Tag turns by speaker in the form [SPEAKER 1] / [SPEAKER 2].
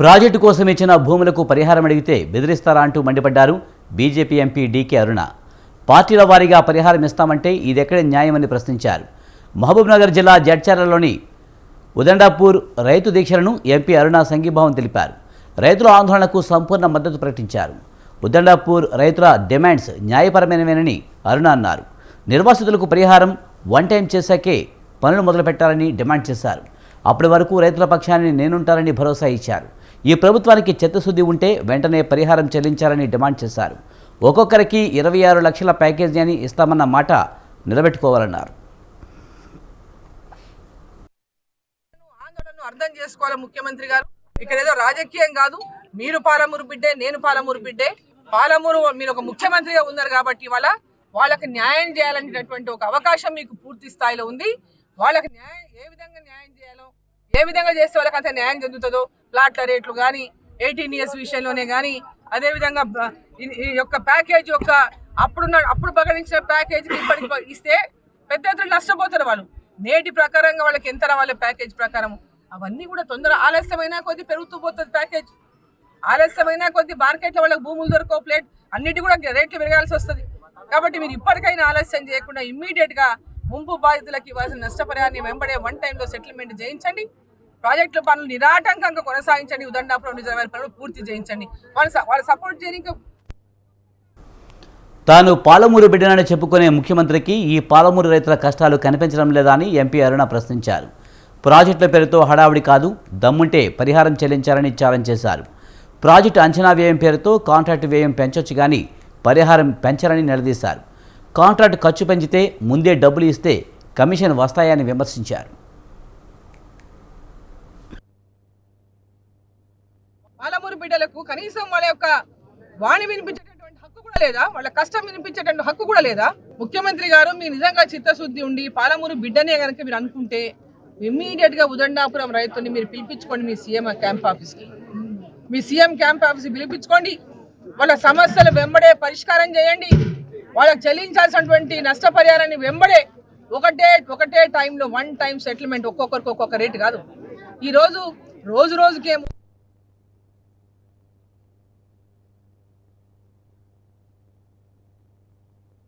[SPEAKER 1] Project కోసం ఇచ్చిన భూములకు పరిహారం అడిగితే బెదిరిస్తారా అంటూ మండిపడ్డారు బీజేపీ ఎంపీ డీకే అరుణ. పార్టీల వారీగా పరిహారం ఇస్తామంటే ఇదెక్కడే న్యాయమని ప్రశ్నించారు. మహబూబ్నగర్ జిల్లా జడ్చర్లలోని ఉదండాపూర్ రైతు దీక్షలను ఎంపీ అరుణ సంఘీభావం తెలిపారు. రైతుల ఆందోళనకు సంపూర్ణ మద్దతు ప్రకటించారు. ఉదండాపూర్ రైతుల డిమాండ్స్ న్యాయపరమైనవేనని అరుణ అన్నారు. నిర్వాసితులకు పరిహారం వన్ టైం చేశాకే పనులు మొదలుపెట్టాలని డిమాండ్ చేశారు. అప్పటి వరకు రైతుల పక్షాన్ని నేనుంటారని భరోసా ఇచ్చారు. ఈ ప్రభుత్వానికి చిత్తశుద్ధి ఉంటే వెంటనే పరిహారం చెల్లించాలని డిమాండ్ చేశారు. ఒక్కొక్కరికి ఇరవై ఆరు లక్షల ప్యాకేజీ అని ఇస్తామన్న మాట నిలబెట్టుకోవాలన్నారు.
[SPEAKER 2] అర్థం చేసుకోవాలి ముఖ్యమంత్రి గారు? ఇక్కడ ఏదో రాజకీయం కాదు. మీరు పాలమూరు బిడ్డే నేను పాలమూరు బిడ్డే. పాలమూరు మీరు ఒక ముఖ్యమంత్రిగా ఉన్నారు కాబట్టి ఇవాళ వాళ్ళకి న్యాయం చేయాలనేటటువంటి ఒక అవకాశం మీకు పూర్తి స్థాయిలో ఉంది. వాళ్ళకి న్యాయం ఏ విధంగా న్యాయం చేయాలో ఏ విధంగా చేస్తే వాళ్ళకి అంత న్యాయం చెందుతుందో ప్లాట్ల రేట్లు కానీ ఎయిటీన్ ఇయర్స్ విషయంలోనే కానీ అదేవిధంగా ఈ- యొక్క ప్యాకేజ్ యొక్క అప్పుడున్న అప్పుడు ప్రకటించిన ప్యాకేజ్ ఇప్పటికి ఇస్తే పెద్ద ఎత్తున నష్టపోతారు వాళ్ళు. నేటి ప్రకారంగా వాళ్ళకి ఎంత రావాలి ప్యాకేజ్ ప్రకారం అవన్నీ కూడా తొందర ఆలస్యమైనా కొద్ది పెరుగుతూ పోతుంది ప్యాకేజ్. ఆలస్యమైనా కొద్ది మార్కెట్లో వాళ్ళకి భూములు దొరకవు ప్లేట్ అన్నిటి కూడా రేట్లు పెరగాల్సి వస్తుంది. కాబట్టి మీరు ఇప్పటికైనా ఆలస్యం చేయకుండా ఇమ్మీడియట్గా ముంపు బాధితులకు ఇవ్వాల్సిన నష్టపరిహారాన్ని వెంబడే వన్ టైంలో సెటిల్మెంట్ చేయించండి. ప్రాజెక్టుల పనులు నిరాటంకంగా కొనసాగించండి. ఉదండాపురం నిజమైన పనులు పూర్తి చేయించండి. వాళ్ళు స- వాళ్ళు సపోర్ట్ చేయడానికి
[SPEAKER 1] తాను పాలమూరు బిడ్డనని చెప్పుకునే ముఖ్యమంత్రికి ఈ పాలమూరు రైతుల కష్టాలు కనిపించడం లేదా అని ఎంపీ అరుణ ప్రశ్నించారు. ప్రాజెక్టుల పేరుతో హడావుడి కాదు దమ్ముంటే పరిహారం చెల్లించాలని ఛాలెంజ్ చేశారు. ప్రాజెక్టు అంచనా వ్యయం పేరుతో కాంట్రాక్టు వ్యయం పెంచొచ్చు కానీ పరిహారం పెంచరని నిలదీశారు. కాంట్రాక్ట్ ఖర్చు పెంచితే ముందే డబ్బులు ఇస్తే కమిషన్ వస్తాయని విమర్శించారు.
[SPEAKER 2] పాలమూరు బిడ్డలకు కనీసం వాళ్ళ యొక్క వాణి వినిపించేటటువంటి హక్కు కూడా లేదా? వాళ్ళ కష్టం వినిపించేటటువంటి హక్కు కూడా లేదా? ముఖ్యమంత్రి గారు మీ నిజంగా చిత్తశుద్ధి ఉండి పాలమూరు బిడ్డనే కనుక మీరు అనుకుంటే ఇమ్మీడియట్గా ఉదండాపురం రైతుని మీరు పిలిపించుకోండి మీ సీఎం క్యాంప్ ఆఫీస్కి మీ సీఎం క్యాంప్ ఆఫీస్ పిలిపించుకోండి. వాళ్ళ సమస్యలు వెంబడే పరిష్కారం చేయండి. వాళ్ళకి చెల్లించాల్సినటువంటి నష్టపరిహారాన్ని వెంబడే ఒకటే ఒకటే టైంలో వన్ టైం సెటిల్మెంట్ ఒక్కొక్కరికి ఒక్కొక్క రేటు కాదు. ఈ రోజు రోజు రోజుకేమో